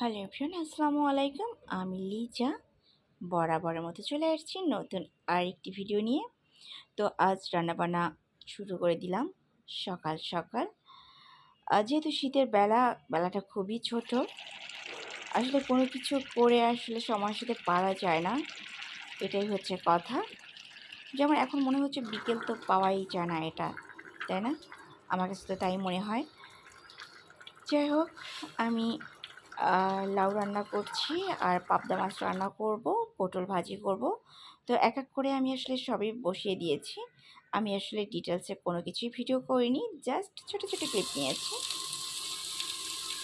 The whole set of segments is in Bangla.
হ্যালো এভরিওয়ান, আসসালামু আলাইকুম। আমি লিজা। বরাবরের মতো চলে আসছি নতুন আরেকটি ভিডিও নিয়ে। তো আজ রান্নাবান্না শুরু করে দিলাম সকাল সকাল। যেহেতু শীতের বেলা, বেলাটা খুবই ছোট, আসলে কোনো কিছু করে আসলে সময়ের সাথে পারা যায় না। এটাই হচ্ছে কথা। যেমন এখন মনে হচ্ছে বিকেল তো পাওয়াই যায় না এটা, তাই না? আমার কাছে তো তাই মনে হয়। যাই হোক, আমি লাউ রান্না করছি আর পাবদা মাছ রান্না করব, পটল ভাজি করব। তো এক এক করে আমি আসলে সবই বসিয়ে দিয়েছি। আমি আসলে ডিটেলসে কোনো কিছুই ভিডিও করিনি, জাস্ট ছোটো ছোটো ক্লিপ নিয়েছি।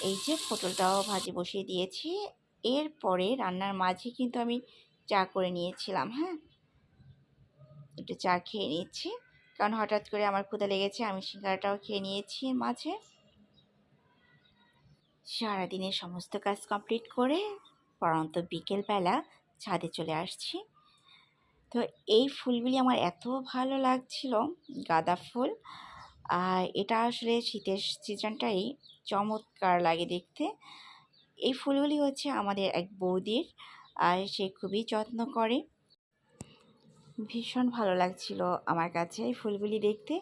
এই যে পটলটাও ভাজি বসিয়ে দিয়েছি। এরপরে রান্নার মাঝে কিন্তু আমি চা করে নিয়েছিলাম হ্যাঁ? একটু চা খেয়ে নিচ্ছি। কারণ হঠাৎ করে আমার ক্ষুদা লেগেছে, আমি সিঙ্গারাটাও খেয়ে নিয়েছি মাঝে। সারাদিনের সমস্ত কাজ কমপ্লিট করে পরন্ত বিকেলবেলা ছাদে চলে আসছি। তো এই ফুলগুলি আমার এত ভালো লাগছিল, গাঁদা ফুল। আর এটা আসলে শীতের সিজনটাই চমৎকার লাগে দেখতে। এই ফুলগুলি হচ্ছে আমাদের এক বৌদির আর সে খুবই যত্ন করে। ভীষণ ভালো লাগছিল আমার কাছে এই ফুলগুলি দেখতে।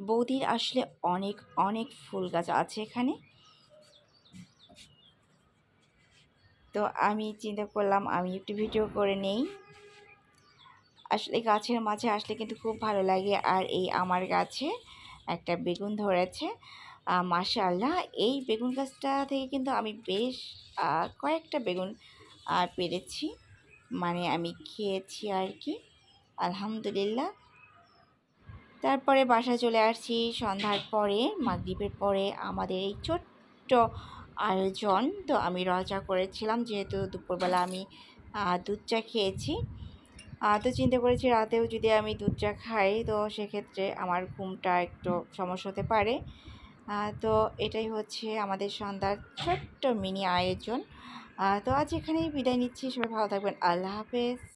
বৌদির আসলে অনেক অনেক ফুল গাছ আছে এখানে। তো আমি চিন্তা করলাম, আমি একটু ভিডিও করে নেই। আসলে গাছের মাঝে আসলে কিন্তু খুব ভালো লাগে, আর এই আমার গাছে একটা বেগুন ধরেছে। মাশাআল্লাহ, এই বেগুন গাছটা থেকে কিন্তু আমি বেশ কয়েকটা বেগুন পেরেছি। মানে আমি খেয়েছি আর কি, আলহামদুলিল্লাহ। তারপরে বাসায় চলে আসছি, সন্ধ্যার পরে, মাগরিবের পরে আমাদের এই ছোট্ট আয়োজন তো আমি রজা করেছিলাম, যেহেতু দুপুরবেলা আমি দুধ চা খেয়েছি। তো চিন্তা করেছি রাতেও যদি আমি দুধ চা খাই, তো সেক্ষেত্রে আমার ঘুমটা একটু সমস্যা হতে পারে। তো এটাই হচ্ছে আমাদের সন্ধ্যার ছোট্ট মিনি আয়োজন। তো আজ এখানেই বিদায় নিচ্ছি। সবাই ভালো থাকবেন। আল্লাহ হাফেজ।